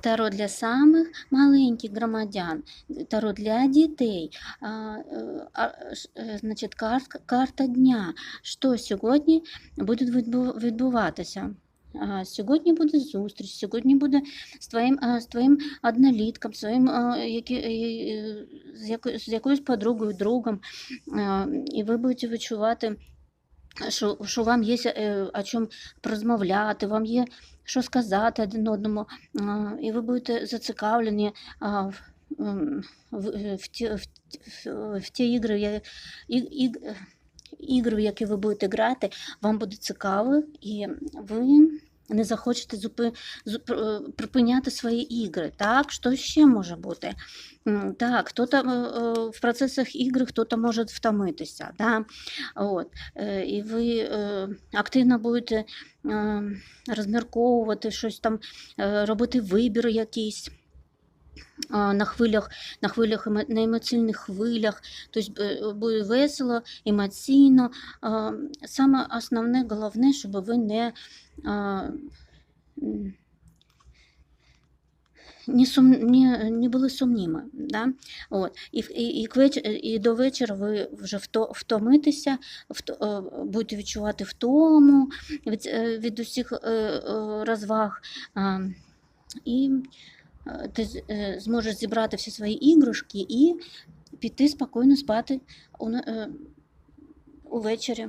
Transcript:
Таро для самих маленьких громадян, таро для дітей. А, е, а, е, Значить, карт- карта дня. Що сьогодні буде відбуватися? Сьогодні буде зустріч, сьогодні буде з твоїм, а, з твоїм однолітком, своїм, які, е, з якоюсь подругою, другом, і ви будете відчувати, що, що вам є е, о чому розмовляти, вам є що сказати один одному, і ви будете зацікавлені в, в, в, ті, в, в, ті ігри, і, і, ігри, в які ви будете грати, вам буде цікаво, і ви не захочете зупи, зуп, припиняти свої ігри. Так, що ще може бути? Так, хто-то е, е, в процесах ігри хто-то може втомитися. Да? От. І ви активно будете розмірковувати щось там, робити вибір якийсь. На хвилях, на хвилях на емоційних хвилях, тобто буде весело, емоційно. Саме основне, головне, щоб ви не, не, сум, не, не були сумніми. Да? От. І, і, і, і до вечора ви вже вто, втомитеся, вто, е, будете відчувати втому від, е, від усіх розваг. І ти з- е, зможеш зібрати всі свої іграшки і піти спокійно спати е, увечері.